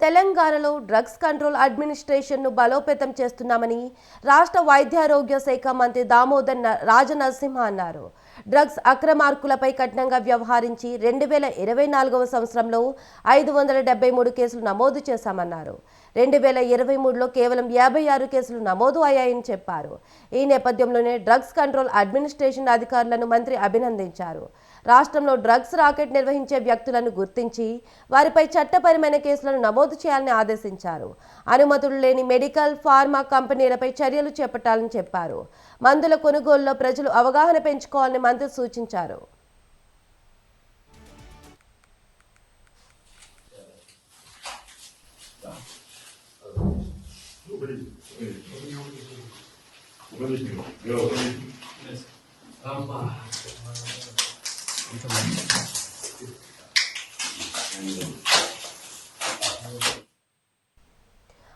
తెలంగాణలో drugs control అడ్మినిస్ట్రేషన్ను బలోపేతం చేస్తున్నామని రాష్ట్ర వైద్యారోగ్య శాఖ మంత్రి దామోదర్ రాజనరసింహ అన్నారు. డ్రగ్స్ అక్రమార్కులపై కఠినంగా వ్యవహరించి రెండు వేల ఇరవై నాలుగవ సంవత్సరంలో ఐదు వందల డెబ్బై మూడు కేసులు నమోదు చేశామన్నారు. రెండు వేల ఇరవై మూడులో కేవలం యాభై ఆరు కేసులు నమోదు అయ్యాయని చెప్పారు. ఈ నేపథ్యంలోనే డ్రగ్స్ కంట్రోల్ అడ్మినిస్ట్రేషన్ అధికారులను మంత్రి అభినందించారు. రాష్ట్రంలో డ్రగ్స్ రాకెట్ నిర్వహించే వ్యక్తులను గుర్తించి వారిపై చట్టపరమైన కేసులను నమోదు చేయాలని ఆదేశించారు. అనుమతులు లేని మెడికల్ ఫార్మా కంపెనీలపై చర్యలు చేపట్టాలని చెప్పారు. మందుల కొనుగోలులో ప్రజలు అవగాహన పెంచుకోవాలని మంత్రి సూచించారు.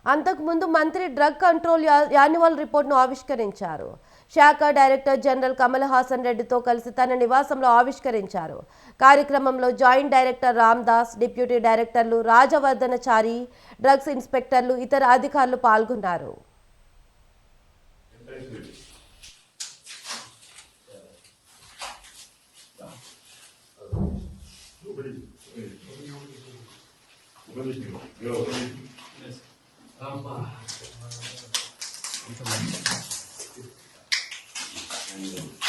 అంతకుముందు మంత్రి డ్రగ్ కంట్రోల్ యా- యాన్యువల్ రిపోర్ట్ను ఆవిష్కరించారు. శాఖ డైరెక్టర్ జనరల్ కమల్ హాసన్ రెడ్డితో కలిసి తన నివాసంలో ఆవిష్కరించారు. కార్యక్రమంలో joint director Ram Das deputy డైరెక్టర్లు రాజవర్ధనచారి డ్రగ్స్ ఇన్స్పెక్టర్లు ఇతర అధికారులు పాల్గొన్నారు. Sampah. Thank you.